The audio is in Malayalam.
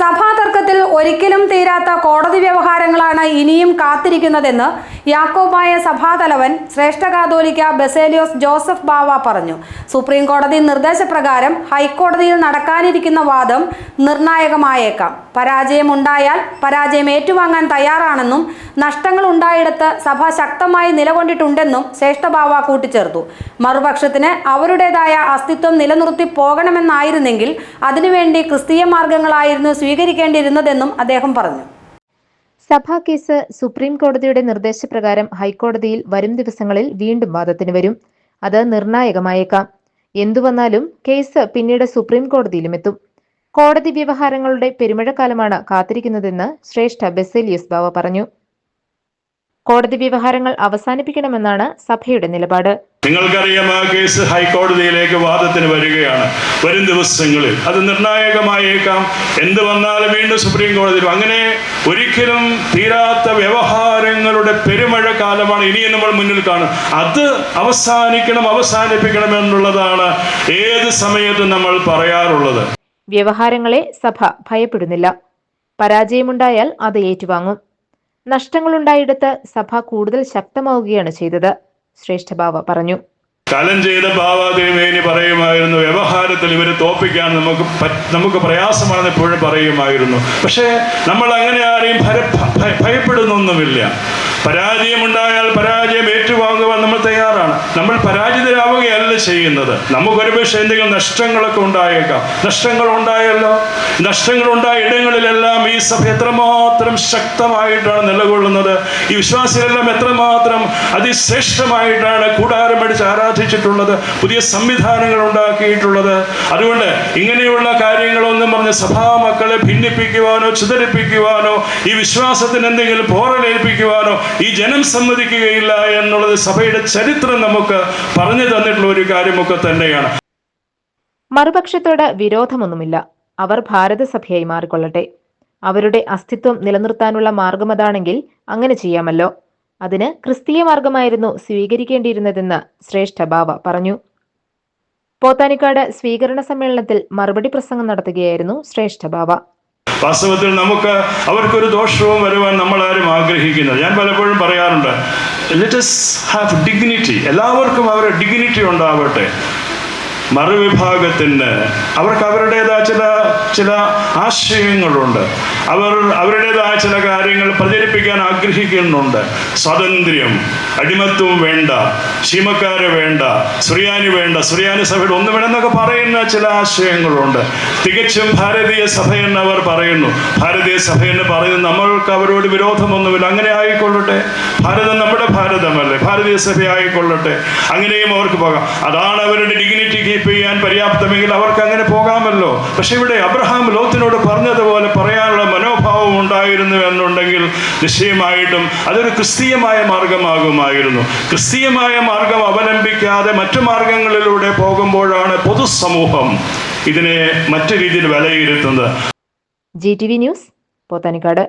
സഭാതർക്കത്തിൽ ഒരിക്കലും തീരാത്ത കോടതി വ്യവഹാരങ്ങളാണ് ഇനിയും കാത്തിരിക്കുന്നതെന്ന് യാക്കോബായ സഭാതലവൻ ശ്രേഷ്ഠ കാതോലിക്ക ബസേലിയോസ് ജോസഫ് ബാവ പറഞ്ഞു. സുപ്രീം കോടതി നിർദ്ദേശപ്രകാരം ഹൈക്കോടതിയിൽ നടക്കാനിരിക്കുന്ന വാദം നിർണായകമായേക്കാം. പരാജയമുണ്ടായാൽ പരാജയം ഏറ്റുവാങ്ങാൻ തയ്യാറാണെന്നും നഷ്ടങ്ങൾ ഉണ്ടായിടത്ത് സഭ ശക്തമായി നിലകൊണ്ടിട്ടുണ്ടെന്നും ശ്രേഷ്ഠബാവ കൂട്ടിച്ചേർത്തു. മറുപക്ഷത്തിന് അവരുടേതായ അസ്തിത്വം നിലനിർത്തി പോകണമെന്നായിരുന്നെങ്കിൽ അതിനുവേണ്ടി ക്രിസ്തീയ മാർഗങ്ങളായിരുന്നു സ്വീകരിക്കേണ്ടിയിരുന്നതെന്നും അദ്ദേഹം പറഞ്ഞു. സഭാ കേസ് സുപ്രീം കോടതിയുടെ നിർദ്ദേശപ്രകാരം ഹൈക്കോടതിയിൽ വരും ദിവസങ്ങളിൽ വീണ്ടും വാദത്തിന് വരും. അത് നിർണായകമായേക്കാം. എന്തു വന്നാലും കേസ് പിന്നീട് സുപ്രീം കോടതിയിലും എത്തും. കോടതി വ്യവഹാരങ്ങളുടെ പെരുമഴക്കാലമാണ് കാത്തിരിക്കുന്നതെന്ന് ശ്രേഷ്ഠ ബെസേലിയസ് ബാവ പറഞ്ഞു. കോടതി വ്യവഹാരങ്ങൾ അവസാനിപ്പിക്കണമെന്നാണ് സഭയുടെ നിലപാട്. നിങ്ങൾക്കറിയാം ആ കേസ് ഹൈക്കോടതിയിലേക്ക് വാദത്തിന് വരികയാണ്. വരും ദിവസങ്ങളിൽ അത് നിർണായകമായേക്കാം. എന്ത് വന്നാലും വീണ്ടും സുപ്രീം കോടതി അങ്ങനെ ഒരിക്കലും തീരാത്ത വ്യവഹാരങ്ങളുടെ പെരുമഴ കാലമാണ് ഇനിയും നമ്മൾ മുന്നിൽ കാണും അത് അവസാനിക്കണം അവസാനിപ്പിക്കണം എന്നുള്ളതാണ് ഏത് സമയത്തും നമ്മൾ പറയാറുള്ളത്. വ്യവഹാരങ്ങളെ സഭ ഭയപ്പെടുന്നില്ല. പരാജയമുണ്ടായാൽ അത് ഏറ്റുവാങ്ങും. നഷ്ടങ്ങളുണ്ടായിടത്ത് സഭ കൂടുതൽ ശക്തമാവുകയാണ് ചെയ്തത്. ശ്രേഷ്ഠബാവ പറഞ്ഞു. കലം ചെയ്ത ബാബാദേവേനി പറയുമായിരുന്നു വ്യവഹാരത്തിൽ ഇവരെ തോപ്പിക്കാൻ നമുക്ക് നമുക്ക് പ്രയാസമാണെന്ന് എപ്പോഴും പറയുമായിരുന്നു. പക്ഷേ നമ്മൾ അങ്ങനെ ആരെയും ഭര- ഭയപ്പെടുന്നൊന്നുമില്ല. പരാജയമുണ്ടായാൽ പരാജയം ഏറ്റുവാങ്ങുവാൻ നമ്മൾ തയ്യാറാണ് നമ്മൾ പരാജിതരാവുകയല്ല ചെയ്യുന്നത്. നമുക്കൊരു പക്ഷേ എന്തെങ്കിലും നഷ്ടങ്ങളൊക്കെ ഉണ്ടായേക്കാം. നഷ്ടങ്ങൾ ഉണ്ടായല്ലോ നഷ്ടങ്ങൾ ഉണ്ടായ ഇടങ്ങളിലെല്ലാം ഈ സഭ എത്രമാത്രം ശക്തമായിട്ടാണ് നിലകൊള്ളുന്നത്. ഈ വിശ്വാസികളെല്ലാം എത്രമാത്രം അതിശ്രേഷ്ഠമായിട്ടാണ് കൂടാരം അടിച്ച് ആരാധിച്ചിട്ടുള്ളത്. പുതിയ സംവിധാനങ്ങൾ ഉണ്ടാക്കിയിട്ടുള്ളത്. അതുകൊണ്ട് ഇങ്ങനെയുള്ള കാര്യങ്ങളൊന്നും പറഞ്ഞ് സഭാമക്കളെ ഭിന്നിപ്പിക്കുവാനോ ചിതറിപ്പിക്കുവാനോ ഈ വിശ്വാസത്തിന് എന്തെങ്കിലും പോറലേൽപ്പിക്കുവാനോ ഈ ജനം സമ്മതിക്കുകയില്ല എന്നുള്ളത് സഭയുടെ ചരിത്രം നമുക്ക് പറഞ്ഞു തന്നിട്ടുള്ള ഒരു കാര്യമൊക്കെ തന്നെയാണ്. മറുപക്ഷത്തോട് വിരോധമൊന്നുമില്ല. അവർ ഭാരതസഭയായി മാറിക്കൊള്ളട്ടെ. അവരുടെ അസ്തിത്വം നിലനിർത്താനുള്ള മാർഗമതാണെങ്കിൽ അങ്ങനെ ചെയ്യാമല്ലോ. അതിന് ക്രിസ്തീയ മാർഗമായിരുന്നു സ്വീകരിക്കേണ്ടിയിരുന്നതെന്ന് ശ്രേഷ്ഠ ബാവ പറഞ്ഞു. പോത്താനിക്കാട് സ്വീകരണ സമ്മേളനത്തിൽ മറുപടി പ്രസംഗം നടത്തുകയായിരുന്നു ശ്രേഷ്ഠ ബാവ. വാസ്തവത്തിൽ നമുക്ക് അവർക്കൊരു ദോഷവും വരുവാൻ നമ്മൾ ആരും ആഗ്രഹിക്കുന്നില്ല. ഞാൻ പലപ്പോഴും പറയാറുണ്ട് ലെറ്റസ് ഹാവ് ഡിഗ്നിറ്റി എല്ലാവർക്കും അവരുടെ ഡിഗ്നിറ്റി ഉണ്ടാവട്ടെ. മറുവിഭാഗത്തിന് അവർക്ക് അവരുടേതായ ചില ചില ആശയങ്ങളുണ്ട്. അവർ അവരുടേതായ ചില കാര്യങ്ങൾ പ്രചരിപ്പിക്കാൻ ആഗ്രഹിക്കുന്നുണ്ട്. സ്വാതന്ത്ര്യം അടിമത്വം വേണ്ട ക്ഷീമക്കാര് വേണ്ട സുറിയാനി വേണ്ട സുറിയാനി സഭയുടെ ഒന്നും വേണമെന്നൊക്കെ പറയുന്ന ചില ആശയങ്ങളുണ്ട്. തികച്ചും ഭാരതീയ സഭ എന്ന് അവർ പറയുന്നു. ഭാരതീയ സഭ എന്ന് പറയുന്നു നമ്മൾക്ക് അവരോട് വിരോധമൊന്നുമില്ല. അങ്ങനെ ആയിക്കൊള്ളട്ടെ. ഭാരതം നമ്മുടെ ഭാരതമല്ലേ? ഭാരതീയ സഭ ആയിക്കൊള്ളട്ടെ അങ്ങനെയും അവർക്ക് പോകാം. അതാണ് അവരുടെ ഡിഗ്നിറ്റി കീപ്പ് ചെയ്യാൻ പര്യാപ്തമെങ്കിൽ അവർക്ക് അങ്ങനെ പോകാമല്ലോ. പക്ഷെ ഇവിടെ അബ്രഹാം ലോത്തിനോട് പറഞ്ഞതുപോലെ പറയാനുള്ള മനോഭാവം ഉണ്ടായിരുന്നു എന്നുണ്ടെങ്കിൽ നിശ്ചയമായിട്ടും അതൊരു ക്രിസ്തീയമായ മാർഗമാകുമായിരുന്നു. ക്രിസ്തീയമായ മാർഗം അവലംബിക്കാതെ മറ്റു മാർഗങ്ങളിലൂടെ പോകുമ്പോഴാണ് പൊതുസമൂഹം ഇതിനെ മറ്റു രീതിയിൽ വിലയിരുത്തുന്നത്. G T V news Pothanikkad.